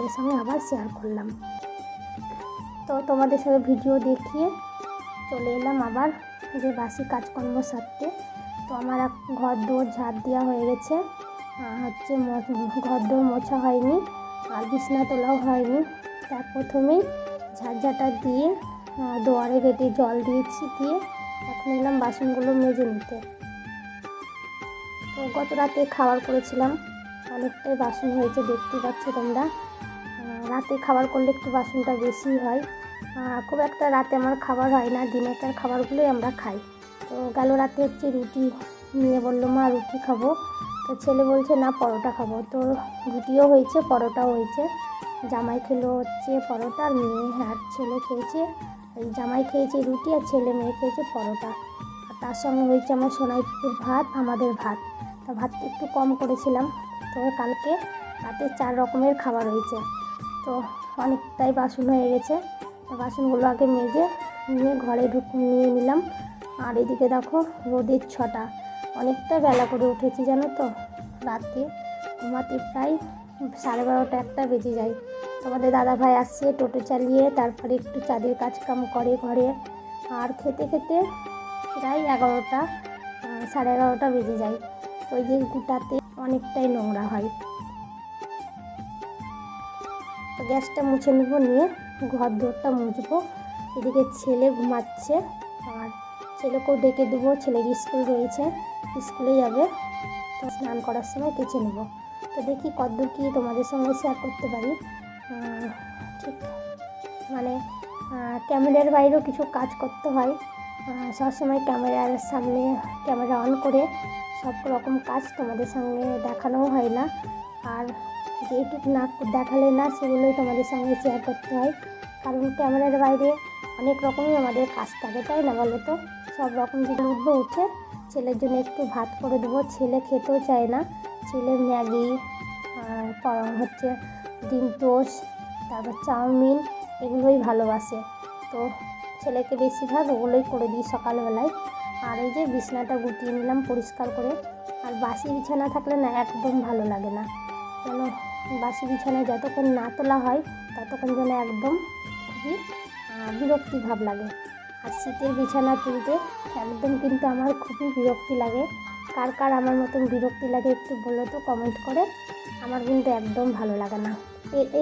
এর সঙ্গে আবার শেয়ার করলাম। তো তোমাদের সাথে ভিডিও দেখিয়ে চলে এলাম আবার যে বাসি কাজকর্ম সারতে। তো আমার এক ঘর দৌড় ঝাড় দেওয়া হয়ে গেছে। হচ্ছে ঘর দৌড় মোছা হয়নি, আর বিছনা তোলাও হয়নি। তার প্রথমেই ঝাড়ঝাটা দিয়ে দুয়ারে গেটে জল দিয়েছি দিয়ে এখন এলাম বাসনগুলো মেজে নিতে। তো গত রাতে খাবার করেছিলাম। অনেকটাই বাসন হয়েছে, দেখতে পাচ্ছ তোমরা। রাতে খাবার করলে একটু বাসনটা বেশি হয়। খুব একটা রাতে আমার খাবার হয় না দিনেকার খাবারগুলোই আমরা খাই। তো গেল রাতে হচ্ছে রুটি নিয়ে বলল, মা, রুটি খাব। তো ছেলে বলছে, না, পরোটা খাব। তো রুটিও হয়েছে, পরোটাও হয়েছে। জামাই খেলো হচ্ছে পরোটা, আর মেয়ে আর ছেলে খেয়েছে, এই জামাই খেয়েছে রুটি আর ছেলে মেয়ে খেয়েছে পরোটা। আর তার সঙ্গে হয়েছে আমার সোনাইপুকুর ভাত, আমাদের ভাত। তো ভাতটা একটু কম করেছিলাম, তো কালকে রাতে চার রকমের খাবার হয়েছে। তো অনেকটাই বাসন হয়ে গেছে। বাসনগুলো আগে মেজে নিয়ে ঘরে ঢুক, নিয়ে নিলাম। আর এদিকে দেখো রোদের ছটা। অনেকটা বেলা করে উঠেছি, জানো তো? রাতে। ঘুমাতে প্রায় সাড়ে বারোটা একটা বেজে যায়। তোমাদের দাদা ভাই আসছে, টোটো চালিয়ে, তারপরে একটু চাঁদের কাজ কাম করে ঘরে। আর খেতে খেতে প্রায় এগারোটা সাড়ে এগারোটা বেজে যায়। ওই যে গুটাতে অনেকটাই নোংরা হয়। গ্যাসটা মুছে নেব, নিয়ে ঘর দৌড়টা মুছবো। এদিকে ছেলে ঘুমাচ্ছে, আর ছেলেকেও ডেকে দেবো ছেলের স্কুল রয়েছে, স্কুলে যাবে। তো স্নান করার সময় কেচে নেব। তো দেখি কতদূর কী তোমাদের সঙ্গে শেয়ার করতে পারি। ঠিক মানে ক্যামেরার বাইরেও কিছু কাজ করতে হয়। সবসময় ক্যামেরার সামনে, ক্যামেরা অন করে সব রকম কাজ তোমাদের সঙ্গে দেখানোও হয় না। আর যেটুকু না দেখালে না, সেগুলোই তোমাদের সঙ্গে শেয়ার করতে হয়। কারণ ক্যামেরার বাইরে অনেক রকমই আমাদের কাজ থাকে, তাই না বলো তো? সব রকম যদি উঠবো, উঠে ছেলের জন্য একটু ভাত করে দেবো। ছেলে খেতেও চায় না। ছেলে ম্যাগি হচ্ছে ডিম টোস্ট, তারপর চাউমিন, এগুলোই ভালোবাসে। তো ছেলেকে বেশিরভাগ ওগুলোই করে দিই সকালবেলায়। আর এই যে বিছানাটা গুটিয়ে নিলাম পরিষ্কার করে। আর বাসি বিছানা থাকলে না একদম ভালো লাগে না। যেন বাসি বিছানায় যতক্ষণ না তোলা হয়, ততক্ষণ যেন একদম খুবই বিরক্তি ভাব লাগে। আর শীতের বিছানা তুলতে একদম কিন্তু আমার খুবই বিরক্তি লাগে। কার কার আমার মতন বিরক্তি লাগে একটু বলো তো কমেন্ট করে। আমার কিন্তু একদম ভালো লাগে না।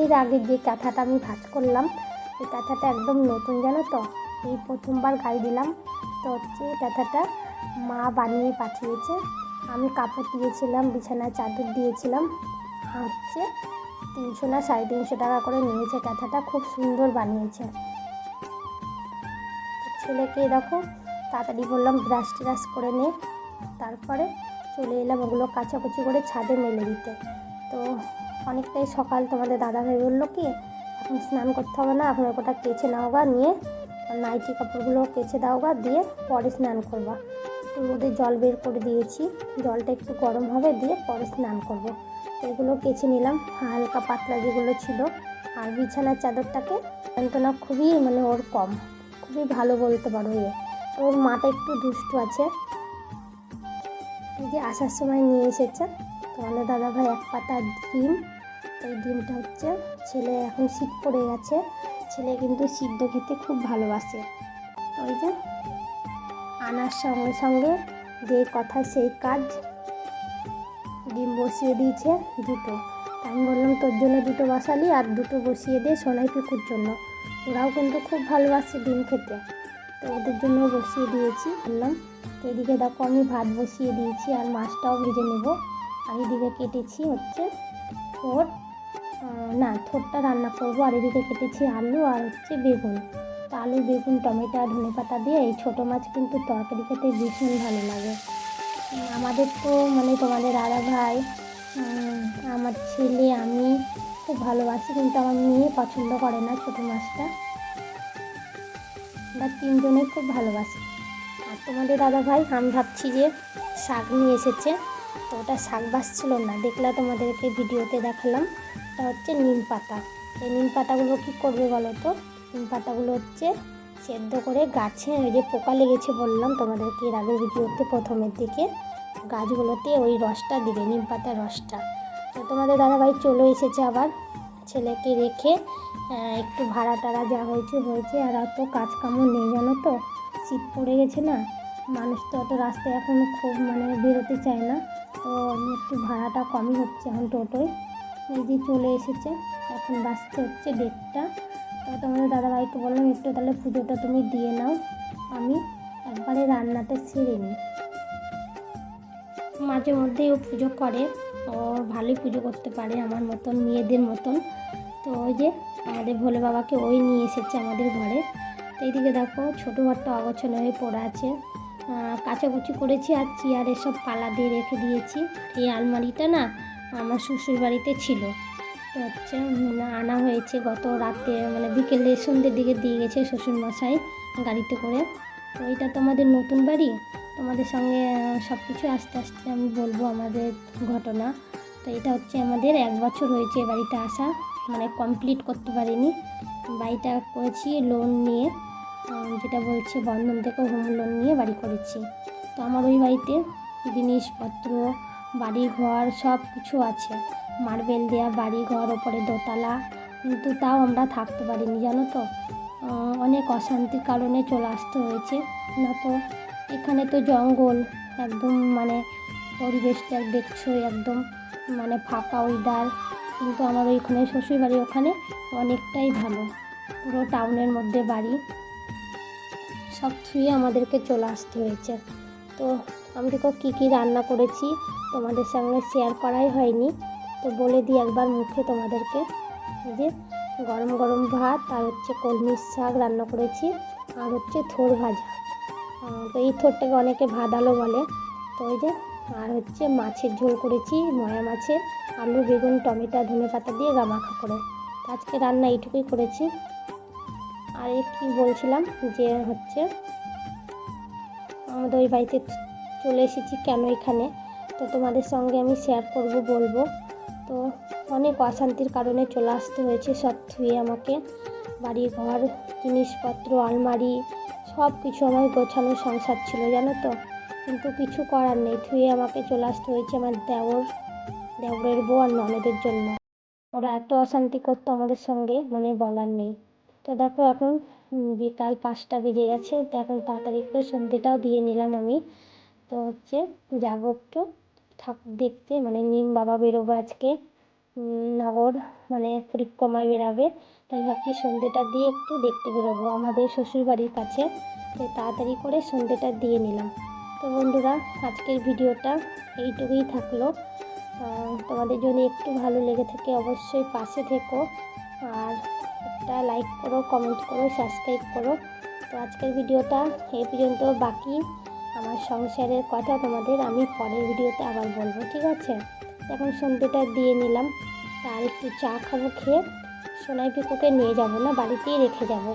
এর আগে যে কাঁথাটা আমি ভাজ করলাম, এই কাঁথাটা একদম নতুন জানো তো? এই প্রথমবার গায়ে দিলাম। তো হচ্ছে কাঁথাটা মা বানিয়ে পাঠিয়েছে। আমি কাপড় দিয়েছিলাম বিছানায় চাদর দিয়েছিলাম। হচ্ছে তিনশো না সাড়ে তিনশো টাকা করে নিয়েছে কাঁথাটা খুব সুন্দর বানিয়েছে। ছেলেকে দেখো, তাড়াতাড়ি বললাম ব্রাশ ট্রাশ করে নে, তারপরে চলে এলাম ওগুলো কাচাকুচি করে ছাদে মেলে দিতে। তো অনেকটাই সকাল, তোমাদের দাদা ভাই বলল কি, এখন স্নান করতে হবে না, এখন ওটা কেচে নাও গা নিয়ে নাইটি কাপড়গুলো কেচে দাও গা দিয়ে পরে স্নান করবা। একটু রোদে জল বের করে দিয়েছি, জলটা একটু গরম হবে, দিয়ে পরে স্নান করব। এগুলো কেচে নিলাম। হালকা পাতলা যেগুলো ছিল। আর বিছানার চাদরটাকে যন্ত্রণা খুবই মানে ওর কম। খুবই ভালো বলতে পারো ইয়ে ওর মাটা একটু দুষ্টু আছে। এই যে আসার সময় নিয়ে এসেছে। তোমাদের দাদা ভাই এক পাতা ডিম। এই ডিমটা হচ্ছে ছেলে এখন শীত পড়ে গেছে। ছেলে কিন্তু সিদ্ধ খেতে খুব ভালোবাসে। ওই যে আনার সঙ্গে সঙ্গে যে কথা, সেই কাজ ডিম বসিয়ে দিয়েছে দুটো। আমি বললাম তোর জন্য দুটো বসালি আর দুটো বসিয়ে দে সোনাই পিকুর জন্য। ওরাও কিন্তু খুব ভালোবাসে ডিম খেতে। তো ওদের জন্য বসিয়ে দিয়েছি। বললাম এদিকে দেখো আমি ভাত বসিয়ে দিয়েছি আর মাছটাও ভেজে নেব। আর এদিকে কেটেছি হচ্ছে আহ, না থোরটা রান্না করব। আর এদিকে কেটেছি আলু আর হচ্ছে বেগুন। তো আলু বেগুন টমেটো আর ধনে পাতা দিয়ে এই ছোটো মাছ কিন্তু তরকারি খেতে ভীষণ ভালো লাগে। আমাদের তো মানে তোমাদের দাদা ভাই আমার ছেলে, আমি খুব ভালোবাসি, কিন্তু আমার মেয়ে পছন্দ করে না ছোটো মাছটা। আমরা তিনজনেই খুব ভালোবাসি। আর তোমাদের দাদা ভাই, আমি ভাবছি যে শাক নিয়ে এসেছে, তো ওটা শাক বাসছিল না। দেখলা তোমাদেরকে ভিডিওতে দেখালাম এটা হচ্ছে নিম পাতা। এই নিম পাতাগুলো কী করবে বলো তো? নিম পাতাগুলো হচ্ছে সেদ্ধ করে গাছে ওই যে পোকা লেগেছে বললাম তোমাদেরকে এর আগের ভিডিওতে প্রথমের দিকে, গাছগুলোতে ওই রসটা দিবে, নিম পাতার রসটা। তো তোমাদের দাদাভাই চলে এসেছে আবার, ছেলেকে রেখে একটু ভাড়া টাড়া যা হয়েছে হয়েছে, আর অত কাজ কামও নেই, জানো তো? শীত পড়ে গেছে না? মানুষ তো অত রাস্তায় এখন খুব মানে বেরোতে চায় না। তো একটু ভাড়াটা কমই হচ্ছে এখন টোটোয়। এই যে চলে এসেছে, এখন বাসছে হচ্ছে ডেটটা তো তোমাদের দাদাভাইকে বললাম একটু তাহলে পুজোটা তুমি দিয়ে নাও, আমি একবারে রান্নাটা সেরে নিই। মাঝে মধ্যেই ও পুজো করে, ও ভালোই পুজো করতে পারে আমার মতন, মেয়েদের মতন। তো ওই যে আমাদের ভোলে বাবাকে ওই নিয়ে এসেছে আমাদের ঘরে। তো এইদিকে দেখো, ছোটো ঘরটা অগোছালো হয়ে পড়ে আছে। কাচাকুচি করেছি আর চেয়ারে সব পালা দিয়ে রেখে দিয়েছি। এই আলমারিটা না আমার শ্বশুর বাড়িতে ছিল। হচ্ছে আনা হয়েছে গত রাতে মানে বিকেলে সন্ধ্যের দিকে দিয়ে গেছে শ্বশুরমশাই গাড়িতে করে। তো এটা তো আমাদের নতুন বাড়ি? তোমাদের সঙ্গে সব কিছু আস্তে আস্তে আমি বলব আমাদের ঘটনা। তো এটা হচ্ছে আমাদের এক বছর হয়েছে বাড়িতে আসা মানে কমপ্লিট করতে পারিনি। বাড়িটা করেছি লোন নিয়ে যেটা বলছে বন্ধন থেকে হোম লোন নিয়ে বাড়ি করেছি। তো আমার ওই বাড়িতে জিনিসপত্র বাড়ি ঘর সব কিছু আছে। মার্বেল দেওয়া বাড়ি ঘর ওপরে দোতলা। কিন্তু তাও আমরা থাকতে পারিনি, জানো তো? অনেক অশান্তির কারণে চলে আসতে হয়েছে। না তো, এখানে তো জঙ্গল, একদম মানে পরিবেশটা দেখছ একদম মানে ফাঁকা ওইদার কিন্তু আমার ওইখানে শ্বশুরবাড়ি ওখানে অনেকটাই ভালো, পুরো টাউনের মধ্যে বাড়ি। সব ছুঁয়ে আমাদেরকে চলে আসতে হয়েছে। তো আমি দেখো কী কী রান্না করেছি তোমাদের সঙ্গে শেয়ার করাই হয়নি। তো বলে দিই একবার মুখে তোমাদেরকে। এই যে গরম গরম ভাত আর হচ্ছে কলমির শাক রান্না করেছি, আর হচ্ছে থোর ভাজা। তো এই থোরটাকে অনেকে ভাদালো বলে। তো ওই যে, আর হচ্ছে মাছের ঝোল করেছি, ময়া মাছের, আলু, বেগুন, টমেটো, ধনে পাতা দিয়ে গামাখা করে। আজকে রান্না এইটুকুই করেছি। আর কী বলছিলাম যে হচ্ছে, আমাদের ওই বাড়িতে চলে এসেছি কেন এখানে? তো তোমাদের সঙ্গে আমি শেয়ার করব, বলব। তো অনেক অশান্তির কারণে চলে আসতে হয়েছে সব থুয়ে আমাকে। বাড়ি ঘর, জিনিসপত্র, আলমারি, সব কিছু আমার গোছানো সংসার ছিল, জানো তো? কিন্তু কিছু করার নেই থুয়ে আমাকে চলে আসতে হয়েছে আমার দেওর, দেওরের বউ আর ননদের জন্য। ওরা এত অশান্তি করতো আমাদের সঙ্গে মানে বলার নেই। তো দেখো এখন বিকাল পাঁচটা বেজে গেছে, তো এখন তাড়াতাড়ি করে সন্ধ্যেটাও দিয়ে নিলাম আমি। তো হচ্ছে, যাব একটু। ঠাকুর দেখতে মানে নিম বাবা বেরোবে আজকে নগর মানে পরিক্রমায় বেরাবে। তাই ভাবছি সন্ধ্যেটা দিয়ে একটু দেখতে বেরোবো। আমাদের শ্বশুরবাড়ির কাছে, তো তাড়াতাড়ি করে সন্ধ্যেটা দিয়ে নিলাম। তো বন্ধুরা, আজকের ভিডিওটা এইটুকুই থাকল। তোমাদের যদি একটু ভালো লেগে থাকে অবশ্যই পাশে থেকো। আর একটা লাইক করো কমেন্ট করো সাবস্ক্রাইব করো। তো আজকের ভিডিওটা এই পর্যন্ত বাকি। আমার সংসারের কথা তোমাদের আমি পরের ভিডিওতে আবার বলব, ঠিক আছে? এখন সন্ধ্যেটা দিয়ে নিলাম। আর একটু চা খাব, খেয়ে সোনাই পিকুকে নিয়ে যাব না, বাড়িতেই রেখে যাব।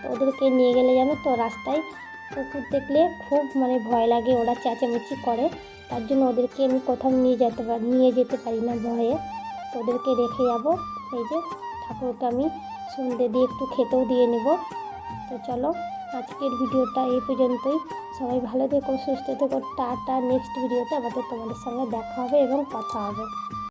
তো ওদেরকে নিয়ে গেলে জানো তো রাস্তায় কুকুর দেখলে খুব মানে ভয় লাগে, ওরা চেঁচামেচি করে। তার জন্য ওদেরকে আমি কোথাও নিয়ে যেতে পারি নিয়ে যেতে পারি না ভয়ে। তো ওদেরকে রেখে যাব। এই যে ঠাকুরকে আমি সন্ধ্যে দিয়ে একটু খেতেও দিয়ে নেব। তো চলো আজকের ভিডিওটা এই পর্যন্তই। সবাই ভালো থেকো, সুস্থ থেকো, টাটা নেক্সট ভিডিওতে আমাদের তোমাদের সঙ্গে দেখা হবে এবং কথা হবে।